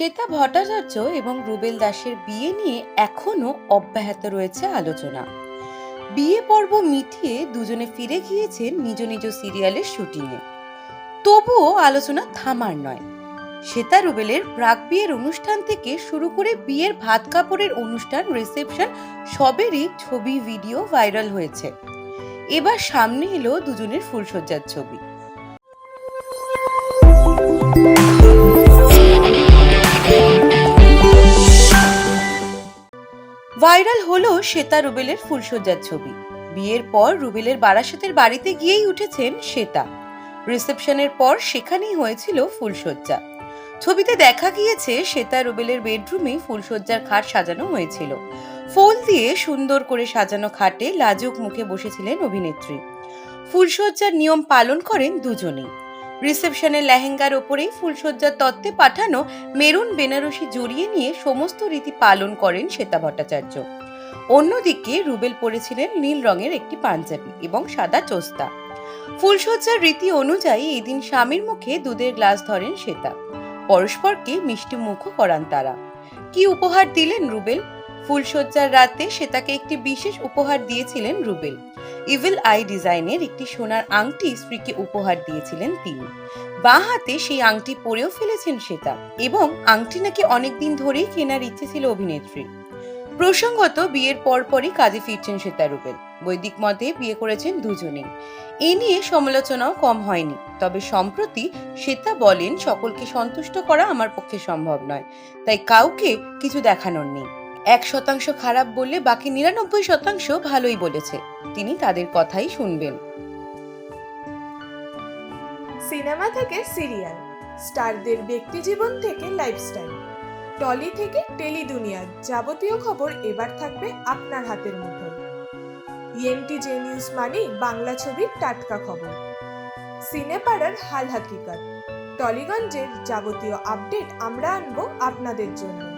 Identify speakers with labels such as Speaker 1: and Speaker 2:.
Speaker 1: শ্বেতা ভট্টাচার্য এবং রুবেল দাসের বিয়ে নিয়ে এখনও অব্যাহত রয়েছে আলোচনা। বিয়ে পর্ব মিটিয়ে দুজনে ফিরে গিয়েছেন নিজ নিজ সিরিয়ালের শুটিংয়ে। তবুও আলোচনা থামার নয়। শ্বেতা রুবেলের প্রাক বিয়ের অনুষ্ঠান থেকে শুরু করে বিয়ের ভাত কাপড়ের অনুষ্ঠান, রিসেপশন, সবেরই ছবি, ভিডিও ভাইরাল হয়েছে। এবার সামনে এলো দুজনের ফুলসজ্জার ছবি। ভাইরাল হলো শ্বেতা রুবেলের ফুলসজ্জার ছবি। বিয়ের পর রুবেলের বারাসাতের বাড়িতে গিয়েই উঠেছেন শ্বেতা। রিসেপশনের পর সেখানেই হয়েছিল ফুলসজ্জা ছবিতে দেখা গিয়েছে শ্বেতা রুবেলের বেডরুমে ফুলসজ্জার খাট সাজানো হয়েছিল। ফুল দিয়ে সুন্দর করে সাজানো খাটে লাজুক মুখে বসেছিলেন অভিনেত্রী। ফুলসজ্জার নিয়ম পালন করেন দুজনেই। রিসেপশনের লেহেঙ্গার ওপরেই ফুলসজ্জার তত্ত্বে পাঠানো মেরুন বেনারসি জড়িয়ে নিয়ে সমস্ত রীতি পালন করেন শ্বেতা ভট্টাচার্য। অন্যদিকে রুবেল পরেছিলেন নীল রঙের একটি পাঞ্জাবি এবং সাদা চোস্তা। ফুলসজ্জার রীতি অনুযায়ী এদিন স্বামীর মুখে দুধের গ্লাস ধরেন শ্বেতা। পরস্পরকে মিষ্টি মুখও করান তারা। কি উপহার দিলেন রুবেল? ফুলসজ্জার রাতে শ্বেতাকে একটি বিশেষ উপহার দিয়েছিলেন রুবেল। ইভিল আই ডিজাইনের একটি সোনার আংটি স্ত্রীকে উপহার দিয়েছিলেন তিনি। বাঁ হাতে সেই আংটি পরেও ফেলেছেন শ্বেতা এবং আংটি নাকি অনেকদিন ধরেই কেনার ইচ্ছে ছিল অভিনেত্রীর। প্রসঙ্গত বিয়ের পরপরই কাজে ফিরছেন শ্বেতা রুবেল। বৈদিক মতে বিয়ে করেছেন দুজনেই। এ নিয়ে সমালোচনাও কম হয়নি, তবে সম্প্রতি শ্বেতা বলেন, সকলকে সন্তুষ্ট করা আমার পক্ষে সম্ভব নয়, তাই কাউকে কিছু দেখানোর নেই। এক শতাংশ খারাপ বললে বাকি নিরানব্বই শতাংশ ভালোই বলেছে। তিনি তাদের কথাই শুনবেন।
Speaker 2: সিনেমা থেকে সিরিয়াল, স্টারদের ব্যক্তিজীবন থেকে লাইফস্টাইল, টলি থেকে টেলি দুনিয়ার যাবতীয় খবর এবার থাকবে আপনার হাতের মুঠোয় ইএনটি জে নিউজ মানেই বাংলা ছবির টাটকা খবর। সিনেপাড়ার হাল হাকিকাত, টলিগঞ্জের যাবতীয় আপডেট আমরা আনব আপনাদের জন্য।